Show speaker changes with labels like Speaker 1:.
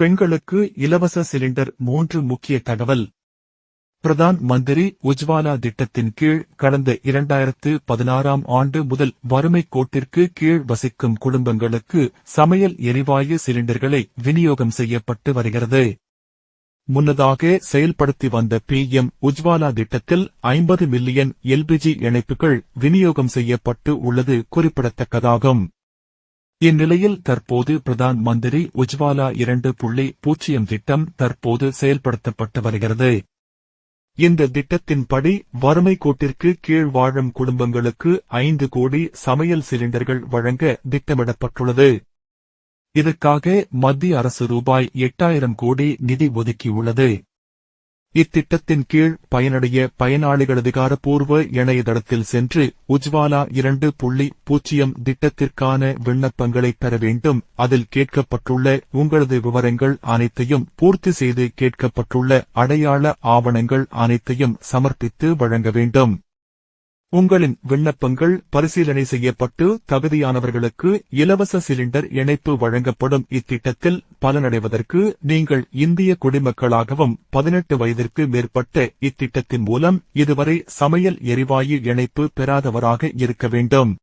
Speaker 1: பெண்களுக்கு இலவச சிலிண்டர் மூன்று முக்கிய தகவல். பிரதான் மந்திரி உஜ்வாலா திட்டத்தின் கீழ் கடந்த இரண்டாயிரத்து பதினாறாம் ஆண்டு முதல் வறுமை கோட்டிற்கு கீழ் வசிக்கும் குடும்பங்களுக்கு சமையல் எரிவாயு சிலிண்டர்களை விநியோகம் செய்யப்பட்டு வருகிறது. முன்னதாக செயல்படுத்தி வந்த பி எம் உஜ்வாலா திட்டத்தில் ஐம்பது மில்லியன் எல்பிஜி இணைப்புகள் விநியோகம் செய்யப்பட்டு உள்ளது குறிப்பிடத்தக்கதாகும். இந்நிலையில் தற்போது பிரதான் மந்திரி உஜ்வாலா இரண்டு புள்ளி பூஜ்ஜியம் திட்டம் தற்போது செயல்படுத்தப்பட்டு வருகிறது. இந்த திட்டத்தின்படி வறுமை கோட்டிற்கு கீழ் வாழும் குடும்பங்களுக்கு ஐந்து கோடி சமையல் சிலிண்டர்கள் வழங்க திட்டமிடப்பட்டுள்ளது. இதற்காக மத்திய அரசு ரூபாய் எட்டாயிரம் கோடி நிதி ஒதுக்கியுள்ளது. இத்திட்டத்தின் கீழ் பயனடைய பயனாளிகள் அதிகாரப்பூர்வ இணையதளத்தில் சென்று உஜ்வாலா இரண்டு புள்ளி பூஜ்ஜியம் திட்டத்திற்கான விண்ணப்பங்களை பெற வேண்டும். அதில் கேட்கப்பட்டுள்ள உங்களது விவரங்கள் அனைத்தையும் பூர்த்தி செய்து கேட்கப்பட்டுள்ள அடையாள ஆவணங்கள் அனைத்தையும் சமர்ப்பித்து வழங்க வேண்டும். உங்களின் விண்ணப்பங்கள் பரிசீலனை செய்யப்பட்டு தகுதியானவர்களுக்கு இலவச சிலிண்டர் இணைப்பு வழங்கப்படும். இத்திட்டத்தில் பலனடைவதற்கு நீங்கள் இந்திய குடிமக்களாகவும் பதினெட்டு வயதிற்கு மேற்பட்ட இத்திட்டத்தின் மூலம் இதுவரை சமையல் எரிவாயு இணைப்பு பெறாதவராக இருக்க வேண்டும்.